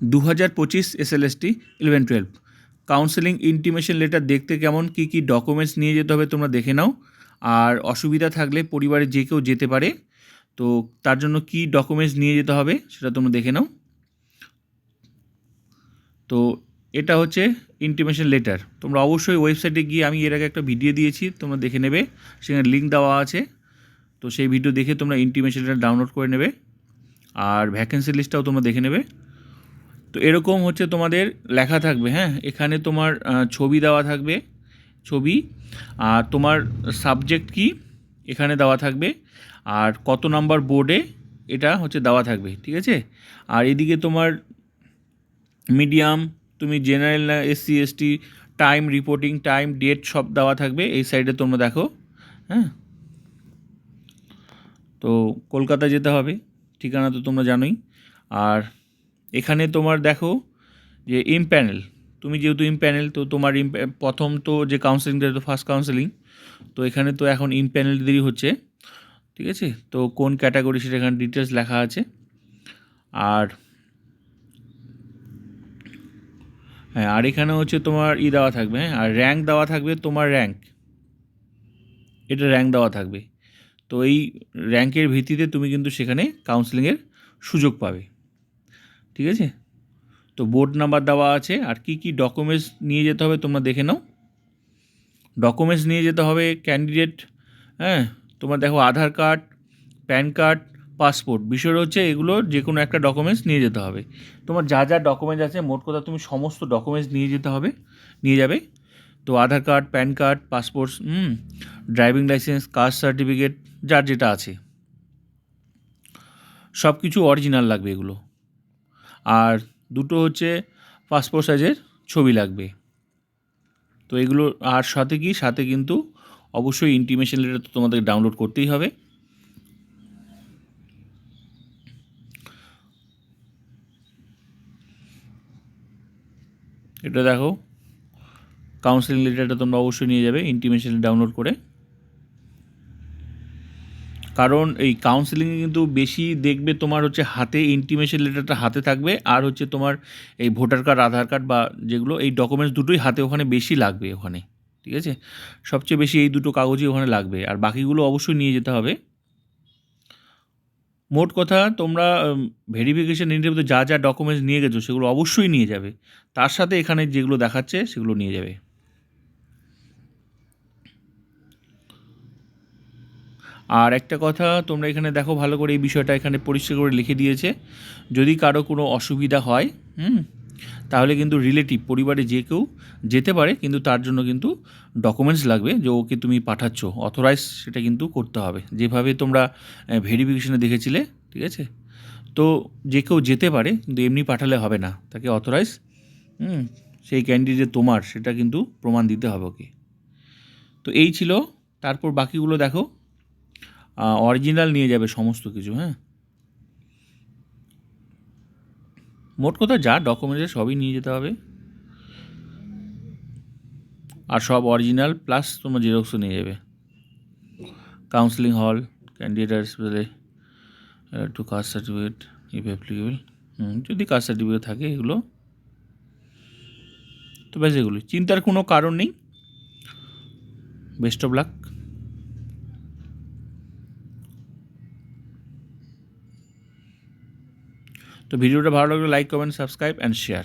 দু হাজার পঁচিশ SLST eleven twelve counselling intimation letter দেখতে কেমন? কী কী ডকুমেন্টস নিয়ে যেতে হবে তোমরা দেখে নাও। আর অসুবিধা থাকলে পরিবারে যে কেউ যেতে পারে। তো তার জন্য কী ডকুমেন্টস নিয়ে যেতে হবে সেটা তোমরা দেখে নাও। তো এটা হচ্ছে ইন্টিমেশন লেটার তোমরা অবশ্যই ওয়েবসাইটে গিয়ে আমি এর আগে একটা ভিডিও দিয়েছি, তোমরা দেখে নেবে। সেখানে লিঙ্ক দেওয়া আছে। তো সেই ভিডিও দেখে তোমরা ইন্টিমেশন লেটার ডাউনলোড করে নেবে। আর ভ্যাকেন্সি লিস্টটাও তোমরা দেখে নেবে। তো এরকম হচ্ছে তোমাদের লেখা থাকবে হ্যাঁ? এখানে তোমার ছবি দেওয়া থাকবে, ছবি। আর তোমার সাবজেক্ট কি? এখানে দেওয়া থাকবে। আর কত নাম্বার বোর্ডে এটা হচ্ছে দেওয়া থাকবে, ঠিক আছে? আর এদিকে তোমার মিডিয়াম তুমি জেনারেল না SC ST time reporting time date সব দেওয়া থাকবে। এই সাইডে তোমরা দেখো হ্যাঁ? তো কলকাতা যেতে হবে, ঠিকানা তো তোমরা জানোই। আর এখানে তোমার দেখো যে ইম প্যানেল তুমি যেহেতু ইম প্যানেল তো তোমার ইম প্রথম তো যে কাউন্সেলিংটা তো ফার্স্ট কাউন্সেলিং তো এখানে তো এখন ইম প্যানেলদেরই হচ্ছে, ঠিক আছে? তো কোন ক্যাটাগরি সেটা এখানে ডিটেলস লেখা আছে। আর হ্যাঁ আর এখানে হচ্ছে তোমার ই দেওয়া থাকবে হ্যাঁ আর র্যাঙ্ক দেওয়া থাকবে তোমার র্যাঙ্ক এটা র্যাঙ্ক দেওয়া থাকবে। তো এই র্যাঙ্কের ভিত্তিতে তুমি কিন্তু সেখানে কাউন্সেলিংয়ের সুযোগ পাবে। ঠিক আছে? তো বোর্ড নাম্বার দেওয়া আছে, আর কি কি ডকুমেন্টস নিয়ে যেতে হবে তোমরা দেখে নাও। ডকুমেন্টস নিয়ে যেতে হবে ক্যান্ডিডেট হ্যাঁ? তোমার দেখো Aadhaar card PAN card passport বিষয় হচ্ছে এগুলো যে কোনো একটা ডকুমেন্টস নিয়ে যেতে হবে। তোমার যা যা ডকুমেন্টস আছে, মোট কথা তুমি সমস্ত ডকুমেন্টস নিয়ে যেতে হবে, নিয়ে যাবে। তো Aadhaar card PAN card passport হুম? ড্রাইভিং লাইসেন্স কাস্ট সার্টিফিকেট যার যেটা আছে। সব কিছু অরিজিনাল লাগবে এগুলো। আর দুটো হচ্ছে পাসপোর্ট সাইজের ছবি লাগবে। তো এগুলো, আর সাথে কি? সাথে কিন্তু অবশ্যই ইন্টিমেশন লেটার তো তোমাদের ডাউনলোড করতেই হবে। এটা দেখো কাউন্সিলিং লেটারটা তোমরা অবশ্যই নিয়ে যাবে ইন্টিমেশন ডাউনলোড করে। কারণ এই কাউন্সিলিংয়ে কিন্তু বেশি দেখবে তোমার হচ্ছে হাতে ইন্টিমেশন লেটারটা হাতে থাকবে আর হচ্ছে তোমার এই ভোটার কার্ড আধার কার্ড বা যেগুলো এই ডকুমেন্টস দুটোই হাতে ওখানে বেশি লাগবে ওখানে, ঠিক আছে? সবচেয়ে বেশি এই দুটো কাগজই ওখানে লাগবে আর বাকিগুলো অবশ্যই নিয়ে যেতে হবে। মোট কথা তোমরা ভেরিফিকেশান ইন্টারভিউতে যা যা ডকুমেন্টস নিয়ে গেছো সেগুলো অবশ্যই নিয়ে যাবে। তার সাথে এখানে যেগুলো দেখাচ্ছে সেগুলো নিয়ে যাবে। আর একটা কথা, তোমরা এখানে দেখো ভালো করে এই বিষয়টা এখানে পরিষ্কার করে লিখে দিয়েছে। যদি কারও কোনো অসুবিধা হয়, হুম, তাহলে কিন্তু রিলেটিভ পরিবারে যে কেউ যেতে পারে, কিন্তু তার জন্য কিন্তু ডকুমেন্টস লাগবে যে ওকে তুমি পাঠাচ্ছ। অথরাইজ সেটা কিন্তু করতে হবে। যেভাবে তোমরা ভেরিফিকেশনে দেখেছিলে, ঠিক আছে? তো যে কেউ যেতে পারে, কিন্তু এমনি পাঠালে হবে না। তাকে অথরাইজ হুম, সেই ক্যান্ডিডেট তোমার, সেটা কিন্তু প্রমাণ দিতে হবে ওকে। তো এই ছিল। তারপর বাকিগুলো দেখো। অরিজিনাল নিয়ে যাবে সমস্ত কিছু হ্যাঁ? মোট কথা যা ডকুমেন্টস সবই নিয়ে যেতে হবে। আর সব অরিজিনাল প্লাস তোমার জেরক্সও নিয়ে যাবে। কাউন্সিলিং হল ক্যান্ডিডেট বলে two caste certificate if applicable যদি কাস্ট সার্টিফিকেট থাকে এগুলো। তো ব্যাস এগুলো চিন্তার কোনো কারণ নেই। বেস্ট অফ লাক তো ভিডিওটা ভালো লাগলে like comment subscribe and share